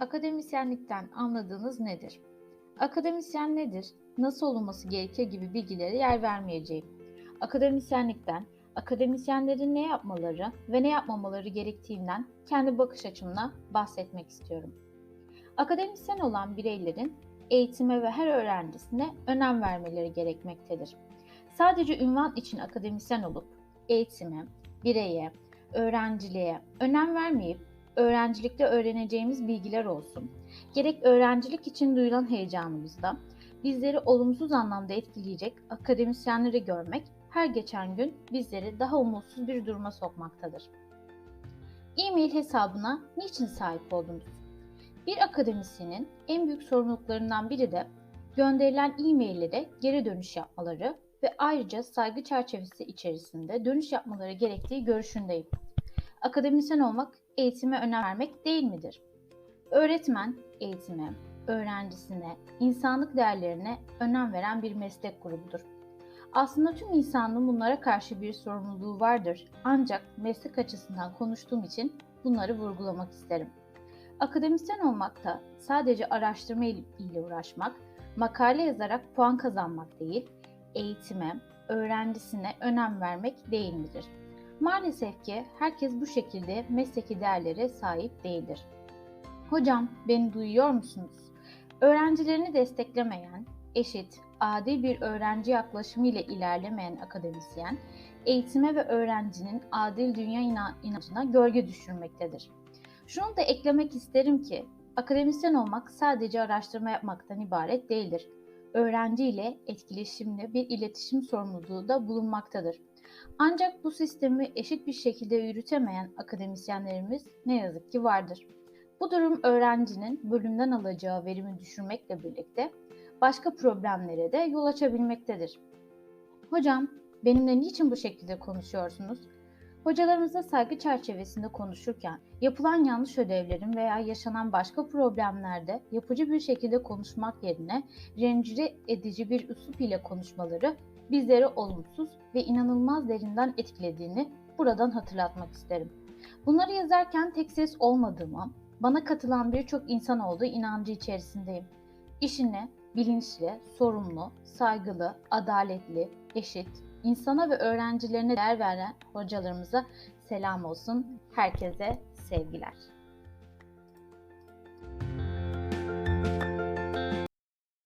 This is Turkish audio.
Akademisyenlikten anladığınız nedir? Akademisyen nedir? Nasıl olunması gerekir gibi bilgilere yer vermeyeceğim. Akademisyenlikten, akademisyenlerin ne yapmaları ve ne yapmamaları gerektiğinden kendi bakış açımla bahsetmek istiyorum. Akademisyen olan bireylerin eğitime ve her öğrencisine önem vermeleri gerekmektedir. Sadece ünvan için akademisyen olup eğitime, bireye, öğrenciliğe önem vermeyip öğrencilikte öğreneceğimiz bilgiler olsun. Gerek öğrencilik için duyulan heyecanımızda bizleri olumsuz anlamda etkileyecek akademisyenleri görmek her geçen gün bizleri daha umutsuz bir duruma sokmaktadır. E-mail hesabına niçin sahip oldunuz? Bir akademisyenin en büyük sorumluluklarından biri de gönderilen e-maillere geri dönüş yapmaları ve ayrıca saygı çerçevesi içerisinde dönüş yapmaları gerektiği görüşündeyim. Akademisyen olmak eğitime önem vermek değil midir? Öğretmen eğitime, öğrencisine, insanlık değerlerine önem veren bir meslek grubudur. Aslında tüm insanlığın bunlara karşı bir sorumluluğu vardır. Ancak meslek açısından konuştuğum için bunları vurgulamak isterim. Akademisyen olmak da sadece araştırma ile uğraşmak, makale yazarak puan kazanmak değil, eğitime, öğrencisine önem vermek değil midir? Maalesef ki herkes bu şekilde mesleki değerlere sahip değildir. Hocam beni duyuyor musunuz? Öğrencilerini desteklemeyen, eşit, adil bir öğrenci yaklaşımı ile ilerlemeyen akademisyen, eğitime ve öğrencinin adil dünya inancına gölge düşürmektedir. Şunu da eklemek isterim ki, akademisyen olmak sadece araştırma yapmaktan ibaret değildir. Öğrenci ile etkileşimli bir iletişim sorumluluğu da bulunmaktadır. Ancak bu sistemi eşit bir şekilde yürütemeyen akademisyenlerimiz ne yazık ki vardır. Bu durum öğrencinin bölümden alacağı verimi düşürmekle birlikte başka problemlere de yol açabilmektedir. Hocam, benimle niçin bu şekilde konuşuyorsunuz? Hocalarımızla saygı çerçevesinde konuşurken yapılan yanlış ödevlerin veya yaşanan başka problemlerde yapıcı bir şekilde konuşmak yerine rencide edici bir üslup ile konuşmaları bizleri olumsuz ve inanılmaz derinden etkilediğini buradan hatırlatmak isterim. Bunları yazarken tek ses olmadığımı, bana katılan birçok insan olduğu inancı içerisindeyim. İşine bilinçli, sorumlu, saygılı, adaletli, eşit, insana ve öğrencilerine değer veren hocalarımıza selam olsun. Herkese sevgiler.